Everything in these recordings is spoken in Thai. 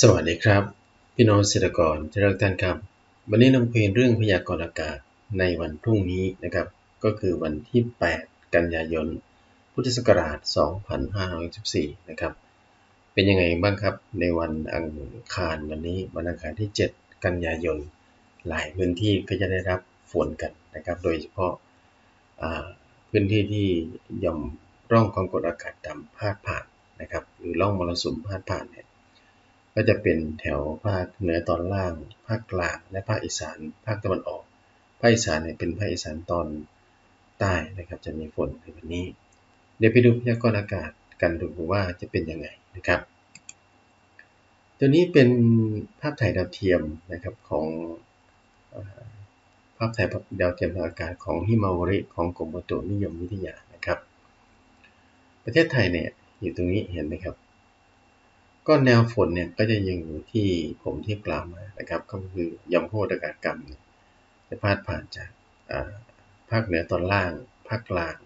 สวัสดีครับ พี่น้องเกษตรกรที่รักท่านครับ วันนี้นำเพลงเรื่องพยากรณ์อากาศในวันพรุ่งนี้นะครับ ก็คือวันที่ 8 กันยายน พุทธศักราช 2514 นะครับ เป็นยังไงบ้างครับในวันอังคารวันนี้วันอังคารที่ 7 กันยายน หลายพื้นที่ก็จะได้รับฝนกันนะครับ โดยเฉพาะพื้นที่ที่ย่อมร่องความกดอากาศต่ำพาดผ่านนะครับ หรือร่องมรสุมพาดผ่านเนี่ย ก็จะเป็นแถวภาคเหนือตอนล่าง ภาคกลาง และภาคอีสาน ภาคตะวันออก ภาคอีสานเนี่ยเป็นภาคอีสานตอนใต้นะครับ จะมีฝนในวันนี้ เดี๋ยวไปดูพยากรณ์อากาศกันดูว่าจะเป็นยังไงนะครับ ตัวนี้เป็นภาพถ่ายดาวเทียมนะครับของภาพถ่ายดาวเทียมทางอากาศของฮิมาวริของกรมอุตุนิยมวิทยานะครับ ประเทศไทยเนี่ยอยู่ตรงนี้เห็นไหมครับ ก็แนวฝนเนี่ยก็จะยังอยู่ที่ผมที่กล่าวมานะครับ ก็คือยอมโคตรอากาศกรรมจะพาดผ่านจากภาคเหนือตอนล่าง ภาคกลาง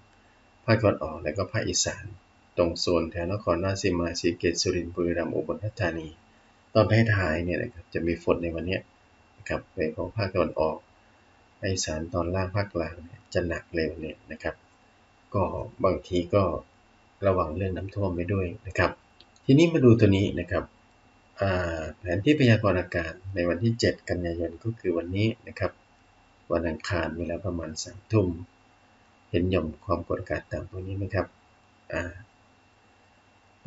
ภาคตะวันออกแล้วก็ภาคอีสาน ตรงโซนแถวนครราชสีมาสีเกตสุรินทร์บุรีรัมย์อุบลราชธานี ตอนท้ายๆเนี่ยนะครับจะมีฝนในวันนี้นะครับในของภาคตะวันออกภาคอีสานตอนล่างภาคกลางจะหนักเร็วเนี่ยนะครับ ก็บางทีก็ระวังเรื่องน้ำท่วมไปด้วยนะครับ ทีนี้มาดูตัวนี้นะครับแผนที่พยากรณ์อากาศในวันที่ 7 กันยายนก็คือวันนี้นะครับ วันอังคารเวลาประมาณสามทุ่มเห็นหย่อมความกดอากาศต่ำตรงนี้ไหมครับ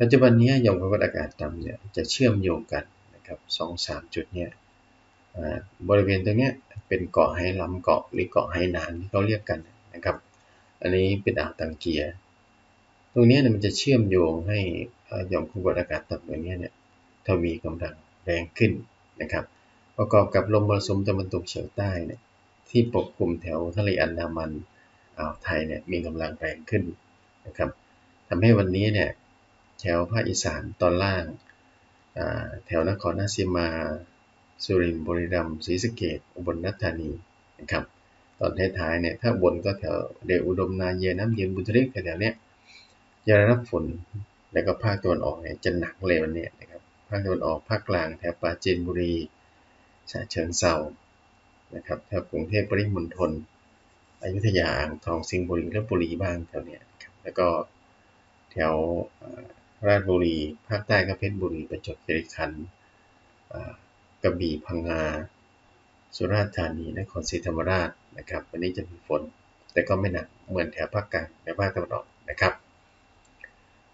ปัจจุบันนี้หย่อมความกดอากาศต่ำเนี่ยจะเชื่อมโยงกันนะครับสองสามจุดเนี่ยบริเวณตรงนี้เป็นเกาะไฮล้ำเกาะหรือเกาะไฮนานที่เขาเรียกกันนะครับ อันนี้เป็นอ่าวตังเกีย ตรงนี้เนี่ยมันจะเชื่อมโยงให้ หย่อมความกดอากาศต่ำตัวนี้เนี่ยทวีกำลังแรงขึ้นนะครับ ประกอบกับลมมรสุมตะวันตกเฉียงใต้เนี่ยที่ปกคลุมแถวทะเลอันดามันอ่าวไทยเนี่ยมีกำลังแรงขึ้นนะครับทำให้วันนี้เนี่ยแถวภาคอีสานตอนล่าง แถวนครราชสีมา สุรินทร์บุรีรัมย์ศรีสะเกดอุบลราชธานีนะครับตอนท้ายๆเนี่ยถ้าบนก็แถวเดอุดมนาเยน้ำเย็นบุตริกแถวเนี้ยจะรับฝน แล้วก็ภาคตะวันออกเนี่ยจะหนักเลยวันนี้นะครับภาคตะวันออกภาคกลางแถบปราจีนบุรีฉะเชิงเซานะครับแถบกรุงเทพปริมณฑลอยุธยาอ่างทองสิงห์บุรีและบุรีบ้างแถวเนี้ยครับแล้วก็แถวราชบุรี ภาคใต้ก็เพชรบุรีประจวบคีรีขันธ์กระบี่พังงา สุราษฎร์ธานีนครศรีธรรมราชนะครับวันนี้จะมีฝน แต่ก็ไม่หนักเหมือนแถวภาคกลางและภาคตะวันออกนะครับ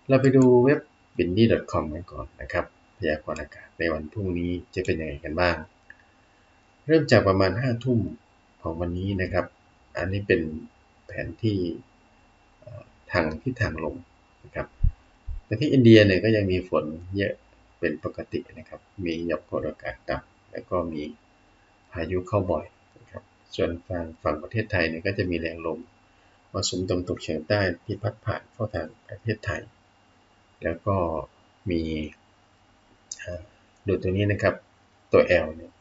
เราไปดูเว็บ b i n d y c o m กันก่อนนะครับ พยากรณ์อากาศในวันพรุ่งนี้จะเป็นยังไงกันบ้าง เริ่มจากประมาณ5ทุ่มของวันนี้นะครับ อันนี้เป็นแผนที่ทางทิศทางลมนะครับประเทศอินเดียเนี่ยก็ยังมีฝนเยอะเป็นปกตินะครับ มีหย่อมความกดอากาศต่ำแล้วก็มีพายุเข้าบ่อยนะครับ ส่วนฝั่งฝั่งประเทศไทยเนี่ยก็จะมีแรงลมมรสุมตะวันตกเฉียงใต้ที่พัดผ่านเข้าทางประเทศไทย แล้วก็มีดูตัวนี้นะครับ ตัว L เนี่ย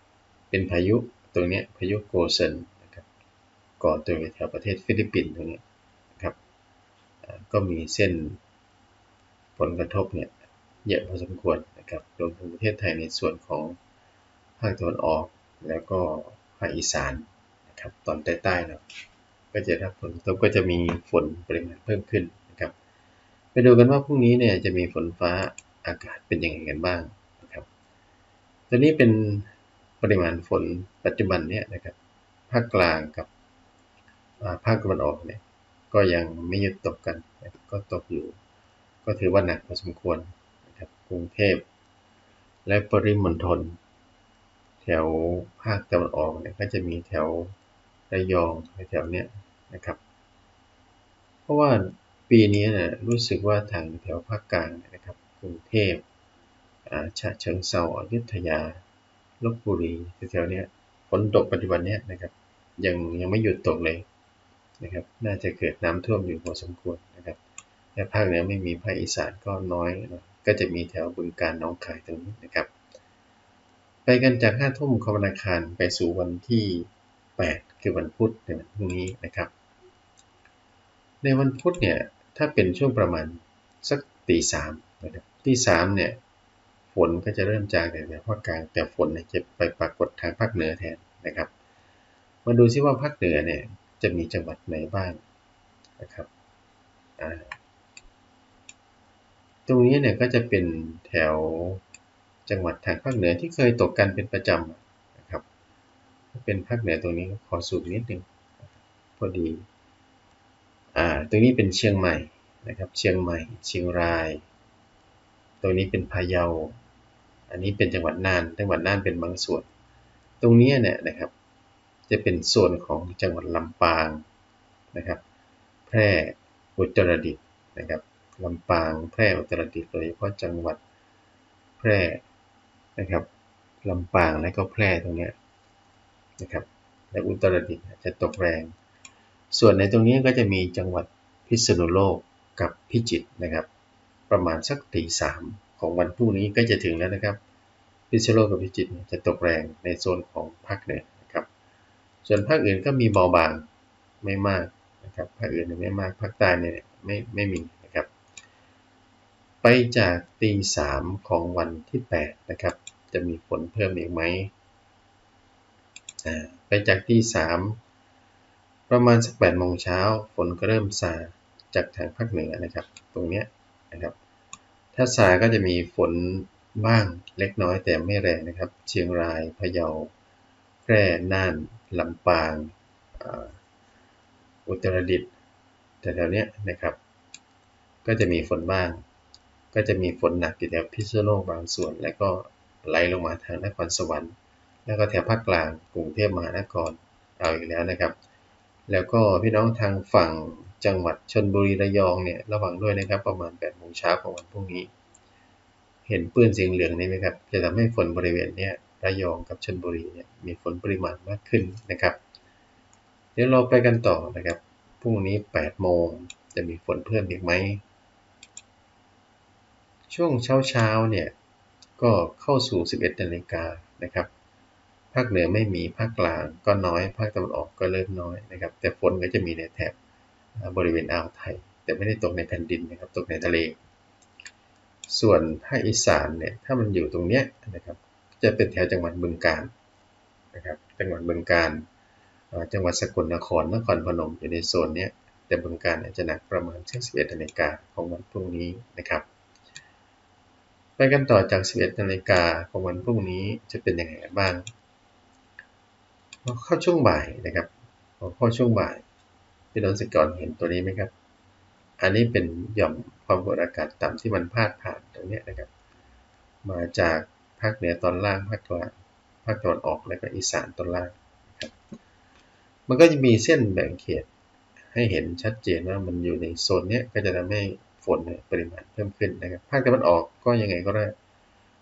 เป็นพายุตัวนี้พายุโกเซนนะครับก่อตัวแถวประเทศฟิลิปปินส์ตรงนี้นะครับ ก็มีเส้นผลกระทบเนี่ยเยอะพอสมควรนะครับ รวมถึงประเทศไทยในส่วนของภาคตะวันออก แล้วก็ภาคอีสานนะครับ ตอนใต้ๆเนาะก็จะรับผลกระทบก็จะมีฝนปริมาณเพิ่มขึ้น ไปดูกันว่าพรุ่งนี้เนี่ยจะมีฝนฟ้าอากาศเป็นยังไงกันบ้างนะครับ ตัวนี้เป็นปริมาณฝนปัจจุบันเนี่ยนะครับภาคกลางกับภาคตะวันออกเนี่ยก็ยังไม่หยุดตกกัน ก็ตกอยู่ ก็ถือว่าหนักพอสมควรนะครับกรุงเทพ และปริมณฑลแถวภาคตะวันออกเนี่ยก็จะมีแถวระยองแถวเนี้ยนะครับ เพราะว่า ปีนี้นะรู้สึกว่าทางแถวภาคกลางนะครับกรุงเทพฉะเชิงเซาอยุธยาลบบุรีแถวๆนี้ฝนตกปัจจุบันนี้นะครับ ยังยังไม่หยุดตกเลยนะครับ น่าจะเกิดน้ำท่วมอยู่พอสมควรนะครับแต่ภาคเหนือไม่มีภาคอีสานก็น้อยนะก็จะมีแถวบึงการน้องขายตรงนี้นะครับ ไปกันจากห้าทุ่มของวันอังคารไปสู่วันที่ 8 คือวันพุธในวันพรุ่งนี้นะครับ ในวันพุธเนี่ย ถ้าเป็นช่วงประมาณสักตีสามนะครับตีสามเนี่ยฝนก็จะเริ่มจางในภาคกลางแต่ฝนเนี่ยจะไปปรากฏทางภาคเหนือแทนนะครับ มาดูซิว่าภาคเหนือเนี่ยจะมีจังหวัดไหนบ้างนะครับตรงนี้เนี่ยก็จะเป็นแถวจังหวัดทางภาคเหนือที่เคยตกกันเป็นประจำนะครับ เป็นภาคเหนือตรงนี้ขอสูบนิดหนึ่งพอดี อ่าตรงนี้เป็นเชียงใหม่นะครับ เชียงใหม่ เชียงราย ตรงนี้เป็นพะเยา อันนี้เป็นจังหวัดน่าน จังหวัดน่านเป็นบางส่วน ตรงนี้เนี่ยนะครับ จะเป็นส่วนของจังหวัดลำปางนะครับ แพร่ อุตรดิตถ์นะครับลำปาง แพร่ อุตรดิตถ์ โดยเฉพาะจังหวัดแพร่นะครับลำปางและก็แพร่ตรงนี้นะครับ และอุตรดิตถ์จะตกแรง ส่วนในตรงนี้ก็จะมีจังหวัดพิษณุโลกกับพิจิตรนะครับ ประมาณสักตีสามของวันพรุ่งนี้ก็จะถึงแล้วนะครับ พิษณุโลกกับพิจิตรจะตกแรงในโซนของภาคเหนือนะครับ ส่วนภาคอื่นก็มีเบาบางไม่มากนะครับภาคอื่นไม่มากภาคใต้เนี่ยไม่ไม่มีนะครับ ไปจากตีสามของวันที่8นะครับจะมีฝนเพิ่มอีกไหมไปจากที่สาม ประมาณสักแปดโมงเช้าฝนก็เริ่มซาจากทางภาคเหนือนะครับ ตรงนี้นะครับ ถ้าซาก็จะมีฝนบ้างเล็กน้อยแต่ไม่แรงนะครับ เชียงรายพะเยาแพร่น่านลำปางอุตรดิตถ์แต่แถวเนี้ยนะครับ ก็จะมีฝนบ้าง ก็จะมีฝนหนักอยู่แถวพิษณุโลกบางส่วน แล้วก็ไหลลงมาทางนครสวรรค์ แล้วก็แถวภาคกลางกรุงเทพมหานครเอาอีกแล้วนะครับ แล้วก็พี่น้องทางฝั่งจังหวัดชนบุรีระยองเนี่ยระวังด้วยนะครับประมาณ8โมงเช้าของวันพรุ่งนี้ เห็นปื้นสีเหลืองนี่ไหมครับจะทำให้ฝนบริเวณนี้ระยองกับชนบุรีเนี่ยมีฝนปริมาณมากขึ้นนะครับ เดี๋ยวเราไปกันต่อนะครับพรุ่งนี้8โมงจะมีฝนเพิ่มอีกไหมช่วงเช้าเช้าเนี่ยก็เข้าสู่ 11นาฬิกานะครับ ภาคเหนือไม่มีภาคกลางก็น้อย ภาคตะวันออกก็เริ่มน้อยนะครับ แต่ฝนก็จะมีในแถบบริเวณอ่าวไทย แต่ไม่ได้ตกในแผ่นดินนะครับ ตกในทะเล ส่วนภาคอีสานเนี่ย ถ้ามันอยู่ตรงเนี้ยนะครับ จะเป็นแถวจังหวัดบึงกาฬนะครับ จังหวัดบึงกาฬจังหวัดสกลนคร นครพนมอยู่ในโซนนี้แต่บึงกาฬจะหนักประมาณสัก11นาฬิกาของวันพรุ่งนี้นะครับไปกันต่อจาก 11นาฬิกาของวันพรุ่งนี้จะเป็นยังไงบ้าง เข้าช่วงบ่ายนะครับเข้าช่วงบ่ายพี่น้องสิกรเห็นตัวนี้ไหมครับ อันนี้เป็นหย่อมความกดอากาศต่ำที่มันพาดผ่านตรงนี้นะครับ มาจากภาคเหนือตอนล่างภาคกลางภาคตะวันออกและก็อีสานตอนล่างครับ มันก็จะมีเส้นแบ่งเขตให้เห็นชัดเจนว่ามันอยู่ในโซนนี้ก็จะทำให้ฝนปริมาณเพิ่มขึ้นนะครับ ภาคตะวันออกก็ยังไงก็ได้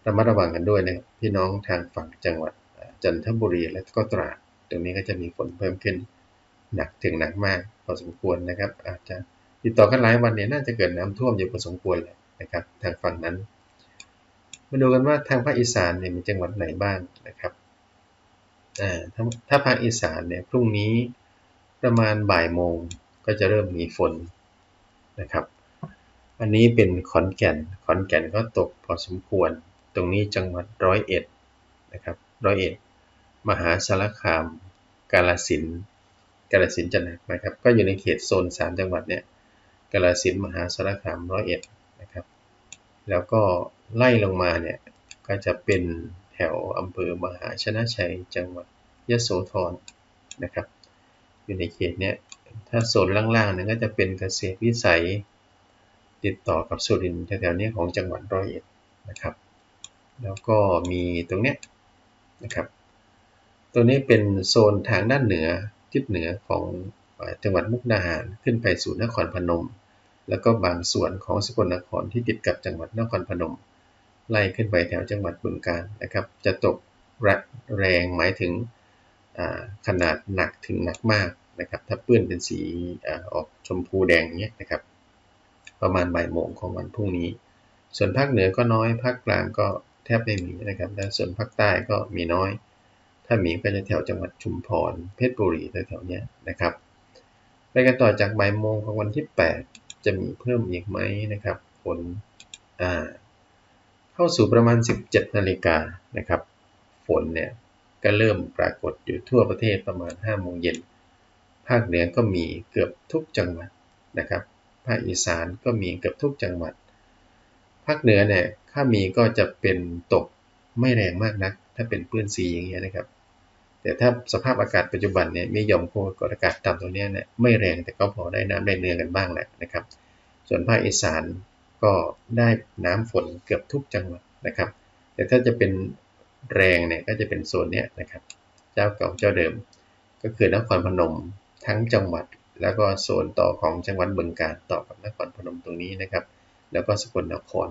ระมัดระวังกันด้วยนะครับพี่น้องทางฝั่งจังหวัดจันทบุรีและก็ตราด ตรงนี้ก็จะมีฝนเพิ่มขึ้นหนักถึงหนักมากพอสมควรนะครับ อาจจะติดต่อกันหลายวันเนี่ยน่าจะเกิดน้ำท่วมอยู่พอสมควรเลยนะครับทางฝั่งนั้น มาดูกันว่าทางภาคอีสานเนี่ยมีจังหวัดไหนบ้างนะครับถ้าถ้าภาคอีสานเนี่ยพรุ่งนี้ประมาณบ่ายโมงก็จะเริ่มมีฝนนะครับ อันนี้เป็นขอนแก่น ขอนแก่นก็ตกพอสมควร ตรงนี้จังหวัดร้อยเอ็ดนะครับร้อยเอ็ด มหาสารคาม กาลสินกาลสินจะหนักนะครับ ก็อยู่ในเขตโซน 3 จังหวัดเนี่ยกาลสินมหาสารคามร้อยเอ็ดนะครับ แล้วก็ไล่ลงมาเนี่ยก็จะเป็นแถวอำเภอมหาชนะชัยจังหวัดยโสธรนะครับ อยู่ในเขตเนี้ยถ้าโซนล่างๆเนี่ยก็จะเป็นเกษตรวิสัย ติดต่อกับสุรินทร์แถวๆนี้ของจังหวัดร้อยเอ็ดนะครับ แล้วก็มีตรงเนี้ยนะครับ ตัวนี้เป็นโซนทางด้านเหนือทิศเหนือของจังหวัดมุกดาหารขึ้นไปสู่นครพนม แล้วก็บางส่วนของสกลนครที่ติดกับจังหวัดนครพนม ไล่ขึ้นไปแถวจังหวัดบึงกาฬนะครับ จะตกแรงหมายถึงขนาดหนักถึงหนักมากนะครับ ถ้าเปื้อนเป็นสีออกชมพูแดงเนี้ยนะครับ ประมาณบ่ายโมงของวันพรุ่งนี้ ส่วนภาคเหนือก็น้อย ภาคกลางก็แทบไม่มีนะครับ และส่วนภาคใต้ก็มีน้อย ถ้าหมีก็จะแถวจังหวัดชุมพร เพชรบุรีแถวๆนี้นะครับไปกันต่อจากบ่ายโมงของวันที่ 8 จะมีเพิ่มอีกไหมนะครับฝนอ่าเข้าสู่ประมาณ 17 นาฬิกานะครับ ฝนเนี่ยก็เริ่มปรากฏอยู่ทั่วประเทศประมาณ 5 โมงเย็น ภาคเหนือก็มีเกือบทุกจังหวัดนะครับ ภาคอีสานก็มีเกือบทุกจังหวัด ภาคเหนือเนี่ยถ้ามีก็จะเป็นตกไม่แรงมากนัก ถ้าเป็นปื้นสีอย่างเงี้ยนะครับ แต่ถ้าสภาพอากาศปัจจุบันเนี่ยมีหย่อมความกดอากาศต่ำตรงนี้เนี่ยไม่แรงแต่ก็พอได้น้ำได้เนื้อกันบ้างแหละนะครับ ส่วนภาคอีสานก็ได้น้ำฝนเกือบทุกจังหวัดนะครับ แต่ถ้าจะเป็นแรงเนี่ยก็จะเป็นโซนเนี้ยนะครับ เจ้าเก่าเจ้าเดิม ก็คือนครพนมทั้งจังหวัด แล้วก็โซนต่อของจังหวัดบึงกาฬต่อกับนครพนมตรงนี้นะครับ แล้วก็สกลนคร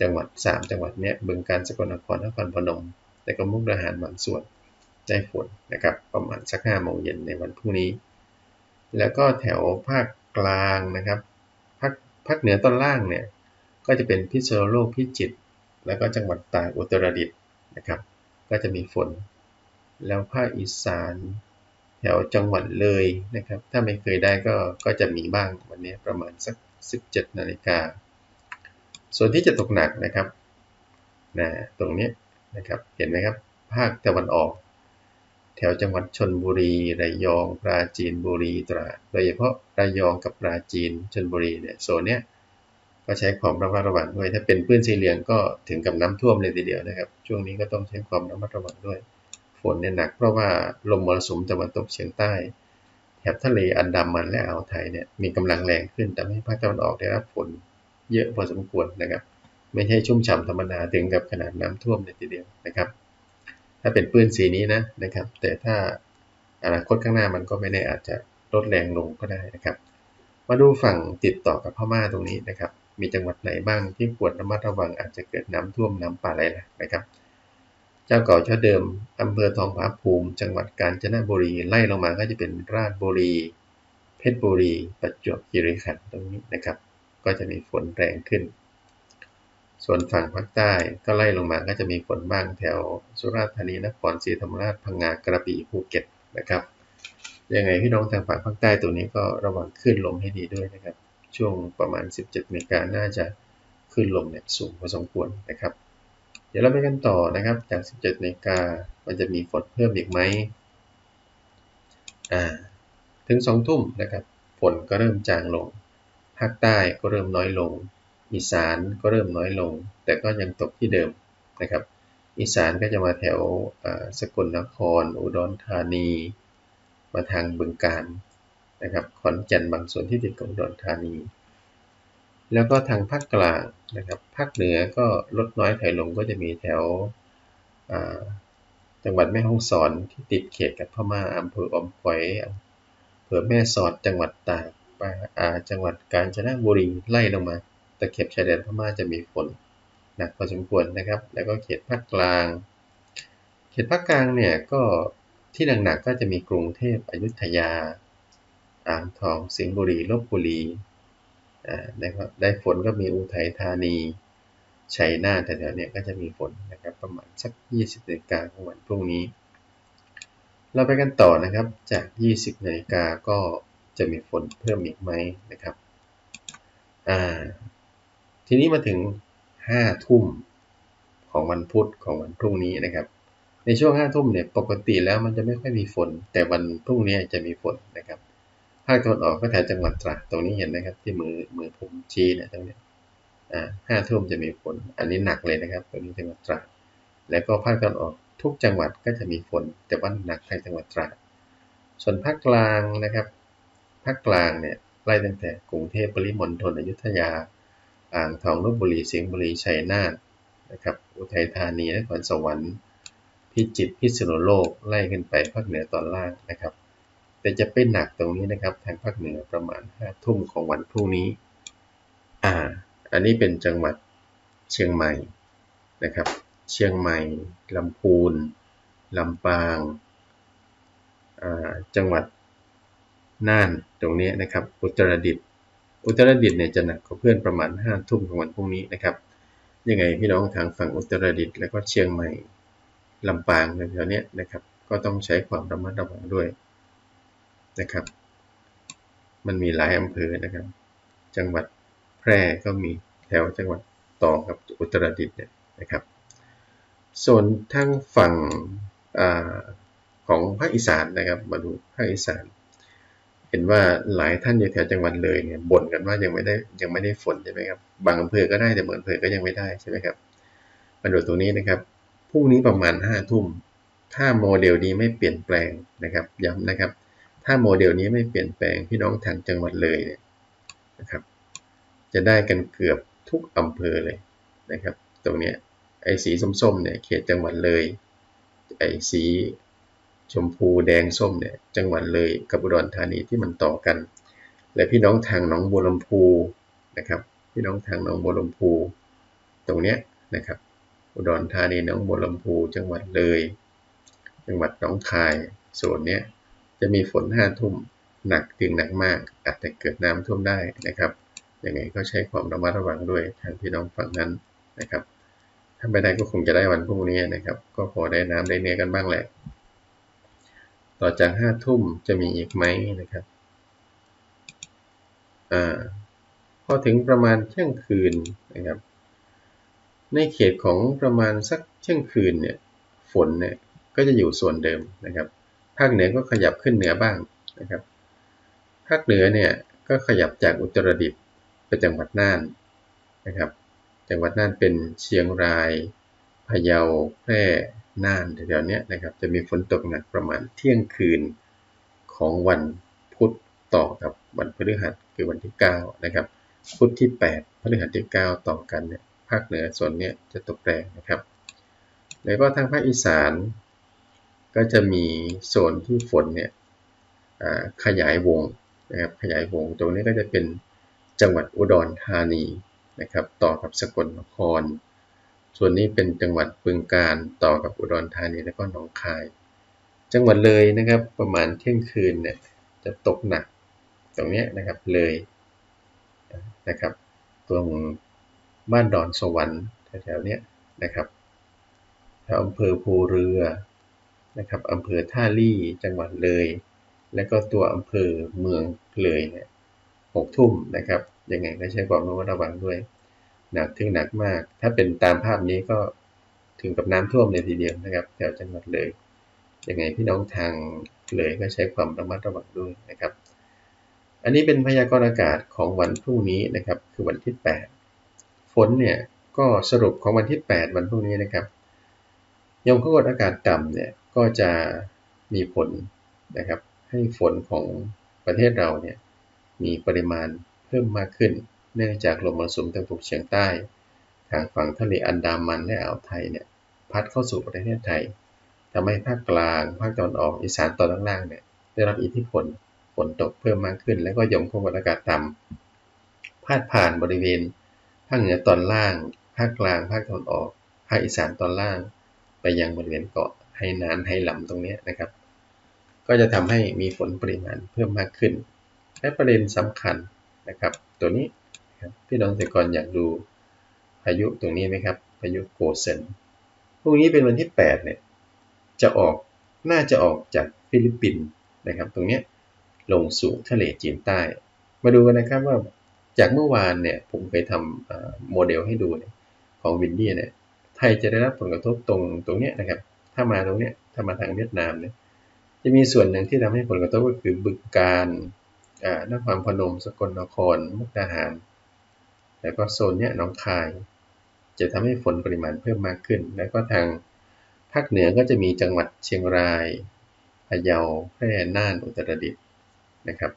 จังหวัด 3 จังหวัดเนี้ยบึงกาฬสกลนครนครพนม แต่ก็มุกดาหารบางส่วน ได้ฝนนะครับประมาณสักห้าโมงเย็นในวันพรุ่งนี้ แล้วก็แถวภาคกลางนะครับภาคภาคเหนือตอนล่างเนี่ยก็จะเป็นพิษณุโลกพิจิตรแล้วก็จังหวัดตากอุตรดิตถ์นะครับ ก็จะมีฝน แล้วภาคอีสานแถวจังหวัดเลยนะครับ ถ้าไม่เคยได้ก็ก็จะมีบ้างวันนี้ประมาณสัก 17 นาฬิกา ส่วนที่จะตกหนักนะครับนะตรงนี้นะครับ เห็นไหมครับ ภาคตะวันออก แถวจังหวัดชนบุรี ระยอง ปราจีนบุรี ตราด โดยเฉพาะระยองกับปราจีนชนบุรีเนี่ยโซนเนี้ยก็ใช้ความระมัดระวังด้วย ถ้าเป็นพื้นสีเหลืองก็ถึงกับน้ำท่วมเลยทีเดียวนะครับ ช่วงนี้ก็ต้องใช้ความระมัดระวังด้วย ฝนเนี่ยหนักเพราะว่าลมมรสุมตะวันตกเฉียงใต้แถบทะเลอันดามันและอ่าวไทยเนี่ยมีกำลังแรงขึ้นทำให้ภาคตะวันออกได้รับฝนเยอะพอสมควรนะครับ ไม่ใช่ชุ่มฉ่ำธรรมดาถึงกับขนาดน้ำท่วมเลยทีเดียวนะครับ ถ้าเป็นปืนสีนี้นะนะครับ แต่ถ้าอนาคตข้างหน้ามันก็ไม่แน่อาจจะลดแรงลงก็ได้นะครับ มาดูฝั่งติดต่อกับพม่าตรงนี้นะครับ มีจังหวัดไหนบ้างที่ควรระมัดระวังอาจจะเกิดน้ำท่วมน้ำป่าไหลหลากนะครับ เจ้าเก่าเจ้าเดิมอำเภอทองผาภูมิ จังหวัดกาญจนบุรีไล่ลงมาก็จะเป็นราชบุรี เพชรบุรี ประจวบคีรีขันธ์ตรงนี้นะครับ ก็จะมีฝนแรงขึ้น ส่วนฝั่งภาคใต้ก็ไล่ลงมาก็จะมีฝนบ้างแถวสุราษฎร์ธานีนครศรีธรรมราชพังงากระบี่ภูเก็ตนะครับยังไงพี่น้องทางฝั่งภาคใต้ตัวนี้ก็ระวังขึ้นลมให้ดีด้วยนะครับ ช่วงประมาณ 17นาฬิกาน่าจะขึ้นลมเนี่ยสูงพอสมควรนะครับ เดี๋ยวเราไปกันต่อนะครับ จาก 17นาฬิกามันจะมีฝนเพิ่มอีกไหมอ่าถึง2ทุ่มนะครับฝนก็เริ่มจางลงภาคใต้ก็เริ่มน้อยลง อีสานก็เริ่มน้อยลง แต่ก็ยังตกที่เดิมนะครับ อีสานก็จะมาแถวสกลนคร อุดรธานี มาทางบึงกาฬนะครับขอนแก่นบางส่วนที่ติดกับอุดรธานี แล้วก็ทางภาคกลางนะครับภาคเหนือก็ลดน้อยถอยลงก็จะมีแถวจังหวัดแม่ฮ่องสอนที่ติดเขตกับพม่าอำเภออมก๋อยอำเภอแม่สอดจังหวัดตากจังหวัดกาญจนบุรีไล่ลงมา ตะเข็บชายแดนพม่าจะมีฝนหนักพอสมควรนะครับ แล้วก็เขตภาคกลาง เขตภาคกลางเนี่ยก็ที่หนักๆก็จะมีกรุงเทพอยุธยา อ่างทองสิงห์บุรีลบบุรีนะครับได้ฝนก็มีอุทัยธานีชัยนาทแถวๆนี้ก็จะมีฝนนะครับประมาณสัก 20นาฬิกาของวันพรุ่งนี้ เราไปกันต่อนะครับจาก 20นาฬิกาก็จะมีฝนเพิ่มอีกไหมนะครับอ่า ทีนี้มาถึง5ทุ่มของวันพุธของวันพรุ่งนี้นะครับ ในช่วง5ทุ่มเนี่ยปกติแล้วมันจะไม่ค่อยมีฝน แต่วันพรุ่งนี้จะมีฝนนะครับภาคตะวันออกก็แถวจังหวัดตราดตรงนี้เห็นนะครับ ที่มือมือผมชี้เนี่ยตรงนี้อ่าห้าทุ่มจะมีฝน อันนี้หนักเลยนะครับตรงนี้จังหวัดตราดแล้วก็ภาคตะวันออกทุกจังหวัดก็จะมีฝน แต่ว่าหนักทางจังหวัดตราดส่วนภาคกลางนะครับภาคกลางเนี่ยไล่ตั้งแต่กรุงเทพปริมณฑลอยุธยา อ่างทองลบบุรีสิงห์บุรีชัยนาทนะครับอุทัยธานีนครสวรรค์พิจิตรพิษณุโลกไล่ขึ้นไปภาคเหนือตอนล่างนะครับ แต่จะเป็นหนักตรงนี้นะครับ ทางภาคเหนือประมาณ5ทุ่มของวันพรุ่งนี้อ่าอันนี้เป็นจังหวัดเชียงใหม่นะครับ เชียงใหม่ลำพูนลำปางอ่าจังหวัดน่านตรงนี้นะครับอุตรดิตถ์ อุตรดิตถ์เนี่ยจะหนักกว่าเพื่อนประมาณ5ทุ่มของวันพรุ่งนี้นะครับ ยังไงพี่น้องทางฝั่งอุตรดิตถ์แล้วก็เชียงใหม่ลำปางในแถวนี้นะครับ ก็ต้องใช้ความระมัดระวังด้วยนะครับ มันมีหลายอำเภอนะครับ จังหวัดแพร่ก็มีแถวจังหวัดต่อกับอุตรดิตถ์เนี่ยนะครับ ส่วนทางฝั่งอของภาคอีสานนะครับ มาดูภาคอีสาน เห็นว่าหลายท่านอยู่แถวจังหวัดเลยเนี่ยบ่นกันว่ายังไม่ได้ยังไม่ได้ฝนใช่ไหมครับบางอำเภอก็ได้แต่บางอำเภอก็ยังไม่ได้ใช่ไหมครับมาดูตรงนี้นะครับพรุ่งนี้ประมาณ5้าทุ่มถ้าโมเดลนี้ไม่เปลี่ยนแปลงนะครับย้ำนะครับ ถ้าโมเดลนี้ไม่เปลี่ยนแปลงพี่น้องทางจังหวัดเลยเนี่ยนะครับ จะได้กันเกือบทุกอำเภอเลยนะครับ ตรงนี้ไอ้สีส้มๆเนี่ยเขตจังหวัดเลยไอ้สี ชมพูแดงส้มเนี่ยจังหวัดเลยกับอุดรธานีที่มันต่อกัน และพี่น้องทางหนองบัวลำพูนะครับ พี่น้องทางหนองบัวลำพู ตรงเนี้ยนะครับอุดรธานีหนองบัวลำพูจังหวัดเลย จังหวัดหนองคายส่วนเนี้ยจะมีฝนห้าทุ่มหนักถึงหนักมาก อาจจะเกิดน้ำท่วมได้นะครับยังไงก็ใช้ความระมัดระวังด้วยทางพี่น้องฝั่งนั้นนะครับ ถ้าไม่ได้ก็คงจะได้วันพรุ่งนี้นะครับ ก็พอได้น้ำได้เนื้อกันบ้างแหละ ต่อจากห้าทุ่มจะมีอีกไหมนะครับอ่าพอถึงประมาณเที่ยงคืนนะครับ ในเขตของประมาณสักเที่ยงคืนเนี่ยฝนเนี่ยก็จะอยู่ส่วนเดิมนะครับภาคเหนือก็ขยับขึ้นเหนือบ้างนะครับภาคเหนือเนี่ยก็ขยับจากอุตรดิตถ์ไปจังหวัดน่านนะครับ จังหวัดน่านเป็นเชียงรายพะเยาแพร่ น่านแถวๆนี้นะครับจะมีฝนตกหนักประมาณเที่ยงคืนของวันพุธต่อกับวันพฤหัสคือวันที่ 9 นะครับ พุธที่ 8 พฤหัสที่ 9 ต่อกันเนี่ยภาคเหนือส่วนนี้จะตกแรงนะครับ แล้วก็ทางภาคอีสานก็จะมีโซนที่ฝนเนี่ยขยายวงนะครับขยายวงตรงนี้ก็จะเป็นจังหวัดอุดรธานีนะครับ ต่อกับสกลนคร ส่วนนี้เป็นจังหวัดปึงการต่อกับอุดรธานีแล้วก็หนองคาย จังหวัดเลยนะครับ ประมาณเที่ยงคืนเนี่ยจะตกหนัก ตรงนี้นะครับเลยนะครับ ตรงบ้านดอนสวรรค์แถวๆนี้นะครับแถวอำเภอภูเรือนะครับอำเภอท่าลี่จังหวัดเลย และก็ตัวอำเภอเมืองเลยเนี่ยหกทุ่มนะครับยังไงก็ใช้ความระมัดระวังด้วย หนักถึงหนักมาก ถ้าเป็นตามภาพนี้ก็ถึงกับน้ำท่วมเลยทีเดียวนะครับแถวจังหวัดเลยยังไงพี่น้องทางเลยก็ใช้ความระมัดระวังด้วยนะครับ อันนี้เป็นพยากรณ์อากาศของวันพรุ่งนี้นะครับ คือวันที่ 8 ฝนเนี่ยก็สรุปของวันที่ 8 วันพรุ่งนี้นะครับยมข้กดอากาศต่ำเนี่ยก็จะมีผลนะครับ ให้ฝนของประเทศเราเนี่ยมีปริมาณเพิ่มมากขึ้น เนื่องจากลมมรสุมตะวันตกเฉียงใต้ ทางฝั่งทะเลอันดามันและอ่าวไทยเนี่ยพัดเข้าสู่ประเทศไทยทำให้ภาคกลาง ภาคตะวันออกอีสานตอนล่างๆเนี่ยได้รับอิทธิพลฝนตกเพิ่มมากขึ้น แล้วก็ยมความกดอากาศต่ำพาดผ่านบริเวณภาคเหนือตอนล่าง ภาคกลาง ภาคตะวันออก ภาคอีสานตอนล่าง ไปยังบริเวณเกาะไหนานไหหลำตรงนี้นะครับ ก็จะทำให้มีฝนปริมาณเพิ่มมากขึ้น และประเด็นสำคัญนะครับ ตัวนี้ พี่น้องเกษตรกรอยากดูพายุตรงนี้ไหมครับพายุโกเซนพรุ่งนี้เป็นวันที่ 8 เนี่ย จะออก น่าจะออกจากฟิลิปปินส์นะครับ ตรงนี้ลงสู่ทะเลจีนใต้ มาดูกันนะครับว่าจากเมื่อวานเนี่ยผมเคยทำโมเดลให้ดูของวินดี้เนี่ย ไทยจะได้รับผลกระทบตรงตรงนี้นะครับ ถ้ามาตรงนี้ถ้ามาทางเวียดนามเนี่ย จะมีส่วนหนึ่งที่ทำให้ผลกระทบก็คือบึกการนครพนม สกลนคร มุกดาหาร แล้วก็โซนเนี้ยน้องคาย จะทำให้ฝนปริมาณเพิ่มมากขึ้น แล้วก็ทางภาคเหนือก็จะมีจังหวัดเชียงรายพะเยาแพร่น่านอุตรดิตถ์นะครับ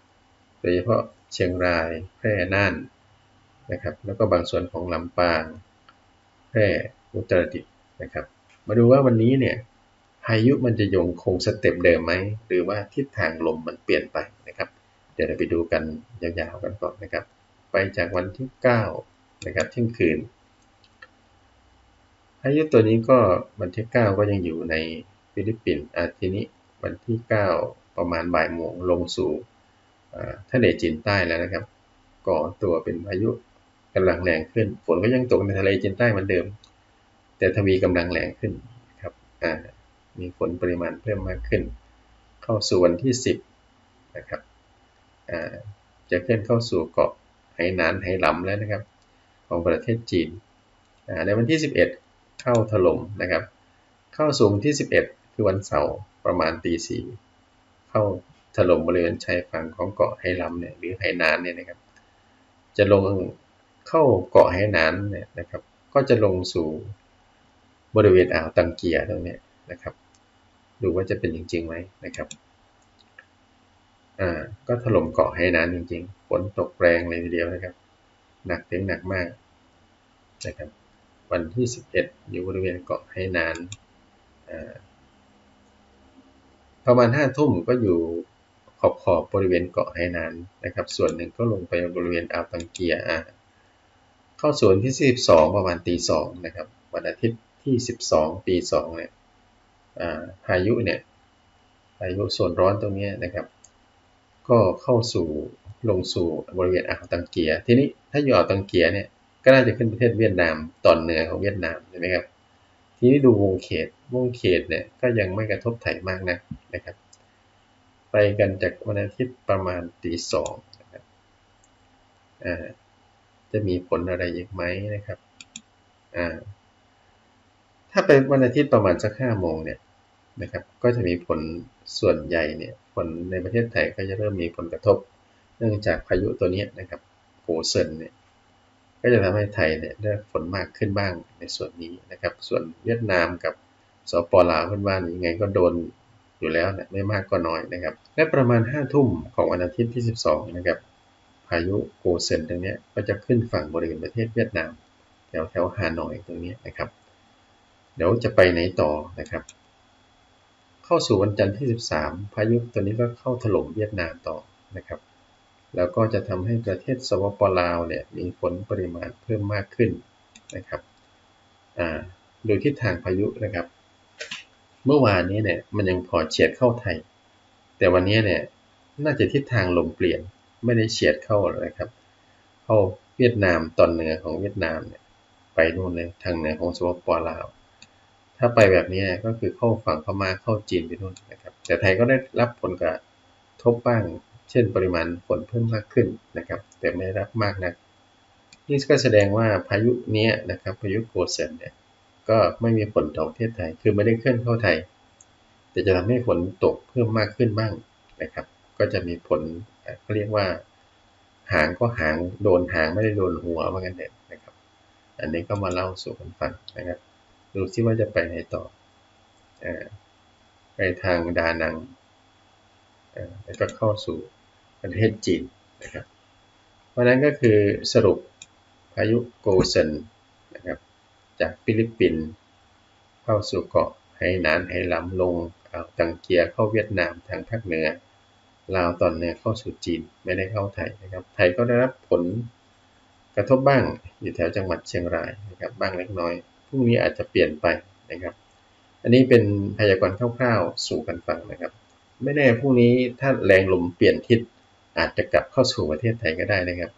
โดยเฉพาะเชียงรายแพร่น่านนะครับ แล้วก็บางส่วนของลำปาง แพร่อุตรดิตถ์นะครับ มาดูว่าวันนี้เนี่ยพายุมันจะยงคงสเต็ปเดิมไหมหรือว่าทิศทางลมมันเปลี่ยนไปนะครับ เดี๋ยวเราไปดูกันยาวๆกันก่อนนะครับ ไปจากวันที่9นะครับเที่ยงคืนพายุตัวนี้ก็วันที่ 9 ก็ยังอยู่ในฟิลิปปินส์อาทีนี้วันที่ 9 ประมาณบ่ายโมงลงสู่ทะเลจีนใต้แล้วนะครับ ก่อตัวเป็นพายุกำลังแรงขึ้น ฝนก็ยังตกในทะเลจีนใต้เหมือนเดิม แต่ทวีกำลังแรงขึ้นครับมีฝนปริมาณเพิ่มมากขึ้น เข้าสู่วันที่ 10นะครับจะเคลื่อนเข้าสู่เกาะ ไหหนานไหหลำแล้วนะครับ ของประเทศจีน ในวันที่ 11 เข้าถล่มนะครับ เข้าสูงที่ 11 คือวันเสาร์ประมาณตีสี่เข้าถล่มบริเวณชายฝั่งของเกาะไหหลำเนี่ยหรือไหนานเนี่ยนะครับ จะลงเข้าเกาะไหนานเนี่ยนะครับ ก็จะลงสู่บริเวณอ่าวตังเกียตรงนี้นะครับ ดูว่าจะเป็นจริงๆไหมนะครับ อ่าก็ถล่มเกาะไหนานจริงๆฝนตกแรงเลยทีเดียวนะครับ หนักถึงหนักมากนะครับวันที่ 11 อยู่บริเวณเกาะไหนานประมาณ5ทุ่มก็อยู่ขอบขอบบริเวณเกาะไหนานนะครับ ส่วนหนึ่งก็ลงไปบริเวณอ่าวตังเกียเข้าส่วนที่ 12 ประมาณตีสองนะครับวันอาทิตย์ที่ 12ตีสองเนี่ยพายุเนี่ยพายุโซนร้อนตรงนี้นะครับ ก็เข้าสู่ลงสู่บริเวณอ่าวตังเกีย ทีนี้ถ้าอยู่อ่าวตังเกียเนี่ยก็น่าจะขึ้นประเทศเวียดนามตอนเหนือของเวียดนามใช่ไหมครับ ทีนี้ดูวงเขตวงเขตเนี่ยก็ยังไม่กระทบไทยมากนะนะครับ ไปกันจากวันอาทิตย์ประมาณตีสองนะครับจะมีผลอะไรอีกไหมนะครับถ้าเป็นวันอาทิตย์ประมาณสักห้าโมงเนี่ยนะครับ ก็จะมีผล ส่วนใหญ่เนี่ยผลในประเทศไทยก็จะเริ่มมีผลกระทบ เนื่องจากพายุตัวนี้นะครับโกเซนเนี่ยก็จะทำให้ไทยเนี่ยได้ฝนมากขึ้นบ้างในส่วนนี้นะครับ ส่วนเวียดนามกับสปลาวเพื่อนบ้านยังไงก็โดนอยู่แล้วนะไม่มากก็น้อยนะครับ และประมาณ5ทุ่มของวันอาทิตย์ที่ 12 นะครับ พายุโกเซนตรงนี้ก็จะขึ้นฝั่งบริเวณประเทศเวียดนาม แถวแถวฮานอยตรงนี้นะครับ เดี๋ยวจะไปไหนต่อนะครับ เข้าสู่วันจันทร์ที่ 13 พายุตัวนี้ก็เข้าถล่มเวียดนามต่อนะครับ แล้วก็จะทำให้ประเทศสวปลาวเนี่ยมีฝนปริมาณเพิ่มมากขึ้นนะครับโดยทิศทางพายุนะครับ เมื่อวานนี้เนี่ยมันยังพอเฉียดเข้าไทย แต่วันนี้เนี่ยน่าจะทิศทางลมเปลี่ยนไม่ได้เฉียดเข้าเลยครับ เข้าเวียดนามตอนเหนือของเวียดนามเนี่ยไปนู่นเลยทางเหนือของสวปลาว ถ้าไปแบบนี้ก็คือเข้าฝั่งพม่าเข้าจีนไปนู่นนะครับ แต่ไทยก็ได้รับผลกระทบบ้าง เช่นปริมาณฝนเพิ่มมากขึ้นนะครับ แต่ไม่รับมากนะักนี่ก็แสดงว่าพายุนี้นะครับพายุโกเซนเนี่ยก็ไม่มีผลต่อประเทศไทย คือไม่ได้เคลื่อนเข้าไทย แต่จะทำให้ฝนตกเพิ่มมากขึ้นบ้างนะครับ ก็จะมีผลเขาเรียกว่า หางก็หางโดนหางไม่ได้โดนหัวเหมือนกันเด็ดนะครับ อันนี้ก็มาเล่าสู่กันฟังนะครับ ดูซิว่าจะไปไหนต่ออไปทางดานังแล้วก็เข้าสู่ประเทศจีนนะครับ เพราะนั้นก็คือสรุปพายุโกเซนนะครับจากฟิลิปปินส์เข้าสู่เกาะไหหนานไหหลำลงอ่าวตังเกียเข้าเวียดนามทางภาคเหนือลาวตอนเหนือเข้าสู่จีนไม่ได้เข้าไทยนะครับ ไทยก็ได้รับผลกระทบบ้างอยู่แถวจังหวัดเชียงรายนะครับบ้างเล็กน้อย พรุ่งนี้อาจจะเปลี่ยนไปนะครับ อันนี้เป็นพยากรณ์คร่าวๆสู่กันฟังนะครับ ไม่แน่พรุ่งนี้ถ้าแรงลมเปลี่ยนทิศอาจจะกลับเข้าสู่ประเทศไทยก็ได้นะครับ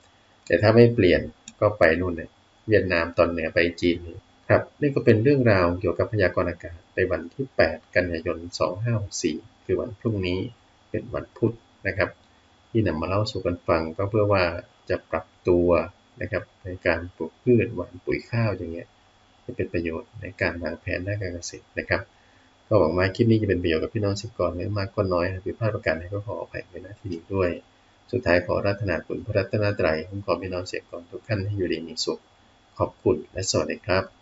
แต่ถ้าไม่เปลี่ยนก็ไปนู่นเลยเวียดนามตอนเหนือไปจีนครับนี่ก็เป็นเรื่องราวเกี่ยวกับพยากรณ์อากาศในวันที่ 8 กันยายน 2564 คือวันพรุ่งนี้เป็นวันพุธนะครับ ที่นำมาเล่าสู่กันฟังก็เพื่อว่าจะปรับตัวนะครับในการปลูกพืชหวานปุ๋ยข้าวอย่างเงี้ย จะเป็นประโยชน์ในการวางแผนด้านการเกษตรนะครับ ก็หวังว่าคลิปนี้จะเป็นประโยชน์กับพี่น้องสิกรไม่มากก็น้อยผิดพลาดประการใดก็ขออภัยในหน้าที่นี้ด้วย สุดท้ายขอรัตนาคุณพระรัตนตรัยคุ้มครองพี่น้องเสียกรทุกท่านให้อยู่ดีมีสุข ขอบคุณและสวัสดีครับ